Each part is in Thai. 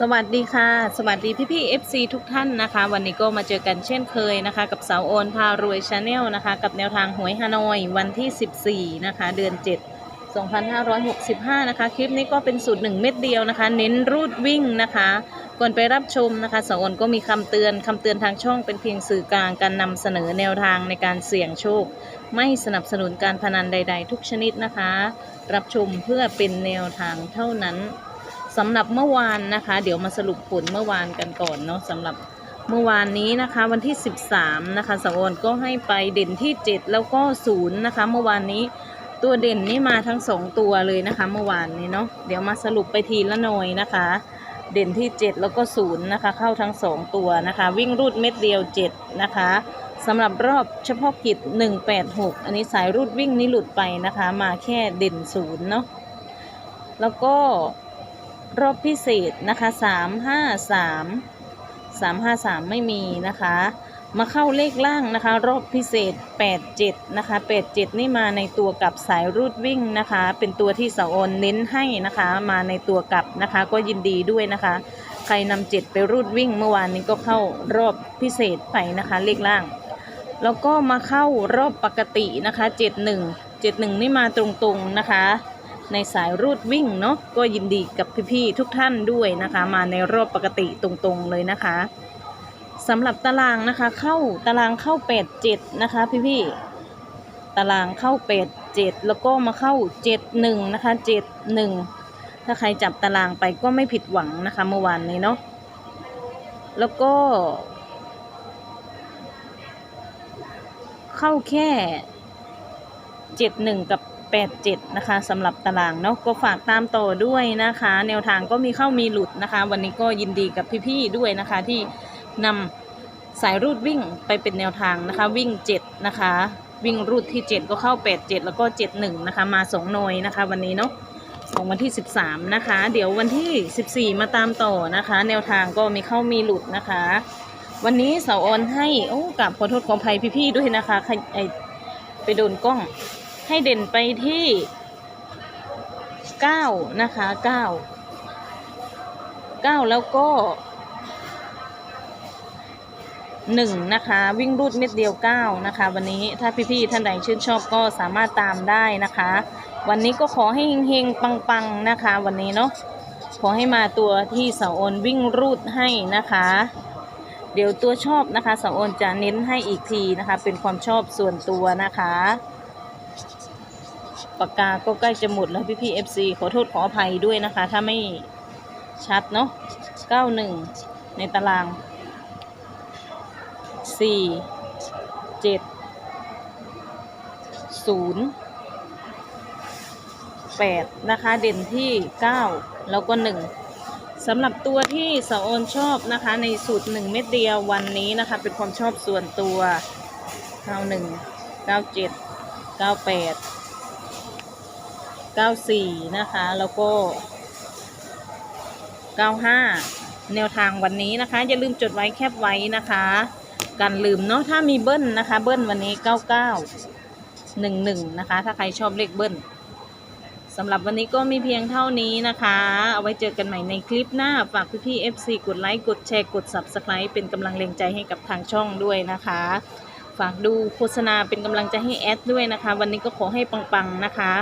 สวัสดีค่ะ สวัสดีพี่พี่ FC ทุกท่านนะคะ วันนี้ก็มาเจอกันเช่นเคยนะคะ กับสาวโอนพารวยชาแนลนะคะ กับแนวทางหวยฮานอยวันที่ 14 นะคะ เดือน 7 2565 นะคะ คลิปนี้ก็เป็นสูตร 1 เม็ดเดียวนะคะ เน้นรูดวิ่งนะคะ ก่อนไปรับชมนะคะสาวโอนก็มีคำเตือนคำเตือนทางช่องเป็นเพียงสื่อกลางการนำเสนอแนวทางในการเสี่ยงโชค ไม่สนับสนุนการพนันใด ๆ ทุกชนิดนะคะ รับชมเพื่อเป็นแนวทางเท่านั้น สำหรับเมื่อวานนะคะ เดี๋ยวมาสรุปผลเมื่อวานกันก่อนเนาะสำหรับเมื่อวานนี้นะคะ วันที่ 13 นะคะสาวอนก็ให้ไปเด่นที่ 7 แล้วก็0นะคะ เมื่อวานนี้ตัวเด่นนี่มาทั้ง 2 ตัวเลยนะคะ เมื่อวานนี้เนาะเดี๋ยวมาสรุปไปทีละหน่อยนะคะ เด่นที่ 7 แล้วก็0นะคะ เข้าทั้ง 2 ตัวนะคะ วิ่งรูดเม็ดเดียว 7 นะคะสำหรับรอบเฉพาะกิจ 186 อันนี้สายรูดวิ่งนี่หลุดไปนะคะ มาแค่เด่น0เนาะแล้วก็ รอบพิเศษนะคะสามห้าสามสามห้าสามไม่มีนะคะ มาเข้าเลขล่างนะคะ รอบพิเศษแปดเจ็ดนะคะแปดเจ็ดนี่มาในตัวกับสายรูดวิ่งนะคะ เป็นตัวที่สาวโอนเน้นให้นะคะ มาในตัวกับนะคะ ก็ยินดีด้วยนะคะ ใครนำเจ็ดไปรูดวิ่งเมื่อวานนี้ก็เข้ารอบพิเศษไปนะคะ เลขล่าง แล้วก็มาเข้ารอบปกตินะคะเจ็ดหนึ่งเจ็ดหนึ่งนี่มาตรงๆนะคะ ในสายรูดวิ่งเนาะก็ยินดีกับพี่ๆทุกท่านด้วยนะคะ มาในรอบปกติตรงๆเลยนะคะสำหรับตารางนะคะ เข้าตารางเข้า8 7นะคะ พี่ๆตารางเข้า8 7แล้วก็มาเข้า7 1นะคะ7 1ถ้าใครจับตารางไปก็ไม่ผิดหวังนะคะเมื่อวานนี้เนาะแล้วก็ เข้าแค่71กับ 87 นะคะสำหรับตารางเนาะก็ฝากตามต่อด้วยนะคะ แนวทางก็มีเข้ามีหลุดนะคะ วันนี้ก็ยินดีกับพี่ๆด้วยนะคะ ที่นำสายรูดวิ่งไปเป็นแนวทางนะคะ วิ่ง 7 นะคะ วิ่งรูดที่ 7 ก็เข้า 87 แล้วก็ 71 นะคะ มา2หน่วยนะคะ วันนี้เนาะของวันที่ 13 นะคะ เดี๋ยววันที่ 14 มาตามต่อนะคะ แนวทางก็มีเข้ามีหลุดนะคะ วันนี้เสาออนให้โอ้กับขอโทษขออภัยพี่ๆด้วยนะคะไอไปโดนกล้อง ให้เด่นไปที่เก้านะคะเก้าเก้าแล้วก็หนึ่งนะคะ วิ่งรูดเม็ดเดียวเก้านะคะ วันนี้ถ้าพี่ๆท่านใดชื่นชอบก็สามารถตามได้นะคะ วันนี้ก็ขอให้เฮงๆปังๆนะคะ วันนี้เนาะขอให้มาตัวที่สาโอนวิ่งรูดให้นะคะ เดี๋ยวตัวชอบนะคะสาโอนจะเน้นให้อีกทีนะคะ เป็นความชอบส่วนตัวนะคะ ปากกาก็ใกล้จะหมดแล้วพี่พี่ FC ขอโทษขออภัยด้วยนะคะ ถ้าไม่ชัดเนาะ91ในตาราง4 7 0 8นะคะ เด่นที่9แล้วก็1สำหรับตัวที่สาวโอนชอบนะคะ ในสูตร1เม็ดเดียววันนี้นะคะ เป็นความชอบส่วนตัว91 97 98 94 นะคะ แล้วก็ 95 แนวทางวันนี้นะคะ อย่าลืมจดไว้แคบไว้นะคะกันลืมเนาะถ้ามีเบิ้ลนะคะ เบิ้ลวันนี้ 99 11 นะคะ ถ้าใครชอบเลขเบิ้ลสำหรับวันนี้ก็มีเพียงเท่านี้นะคะ เอาไว้เจอกันใหม่ในคลิปหน้า ฝากพี่ๆ FC กดไลค์ กดแชร์ กด Subscribe เป็นกำลังแรงใจให้กับทางช่องด้วยนะคะ ฝากดูโฆษณาเป็นกำลังใจให้แอดด้วยนะคะ วันนี้ก็ขอให้ปังๆนะคะ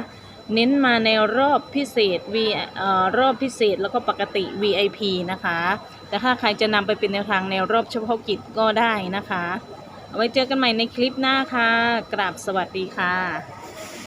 เน้นมาในรอบพิเศษ V เอ่อรอบพิเศษแล้วก็ปกติ VIP นะคะ แต่ถ้าใครจะนำไปเป็นแนวทางในรอบเฉพาะกิจก็ได้นะคะ เอาไว้เจอกันใหม่ในคลิปหน้าค่ะ กราบสวัสดีค่ะ